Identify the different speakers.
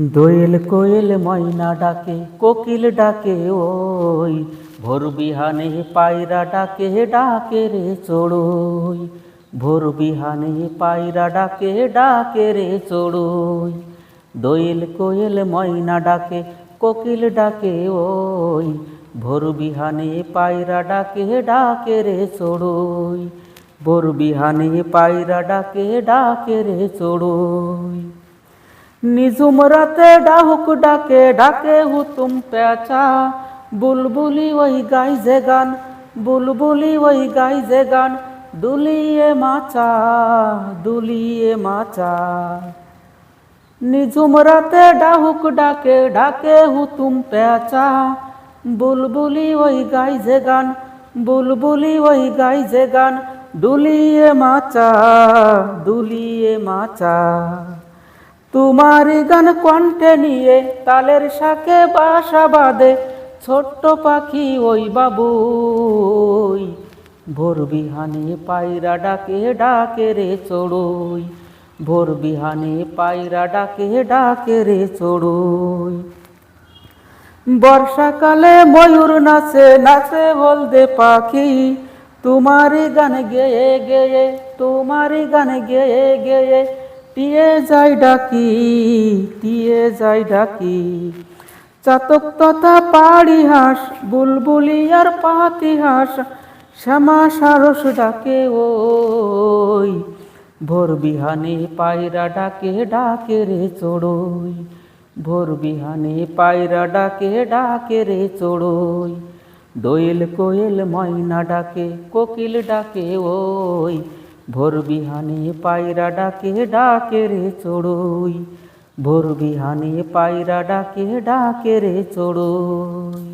Speaker 1: দোয়েল কোয়েল ময়না ডাকে, কোকিল ডাকে, ওই ভোর বিহানে পায়রা ডাকে ডাকে রে চড়ুই। ভোর বিহানে পায়রা ডাকে ডাকে রে চড়ুই। দোয়েল কোয়েল ময়না ডাকে, কোকিল ডাকে, ওই ভোর বিহানে পায়রা ডাকে ডাকে রে চড়ুই। ভোর বিহানে পায়রা ডাকে ডাকে রে চড়ুই। निजुमरत डाहुक डाके डाके हु तुम प्याचा अच्छा। बुलबुली वही गाई जे गान, बुलबुली वही गाई जे गान। दुलिए माचा दुलिए माचा। निजुमरत डाहुक डाके डाके हु तुम प्याचा अच्छा। बुलबुली वही गाई जे गान, बुलबुली वही गाई जे गान। दुलिए माचा दुलिए माचा। তোমারই গান কণ্ঠে নিয়ে তালের শাকে বাসা বাঁধে ছোট্ট পাখি ওই বাবুই। ভোর বিহানে পায়রা ডাকে ডাকে রে চড়ুই। ভোর বিহানে পায়রা ডাকে ডাকে রে চড়ুই। বর্ষাকালে ময়ূর নাচে নাচে হলদে পাখি। তোমারই গান গেয়ে গেয়ে, তোমারই গান গেয়ে গেয়ে টিয়ে যাই ডাকি, টিয়ে যাই ডাকি। চাতক তথা পাড়ি হাঁস, বুলবুলি আর পাতি হাঁস, শ্যামা সারস ডাকে ওই। ভোর বিহানে পায়রা ডাকে ডাকে রে চড়ুই। ভোর বিহানে পায়রা ডাকে ডাকে রে চড়ুই। দোয়েল কোয়েল ময়না ডাকে, কোকিল ডাকে ওই। ভোর বিহানে পায়রা ডাকে ডাকে রে চড়ুই। ভোর বিহানে পায়রা ডাকে ডাকে রে চড়ুই।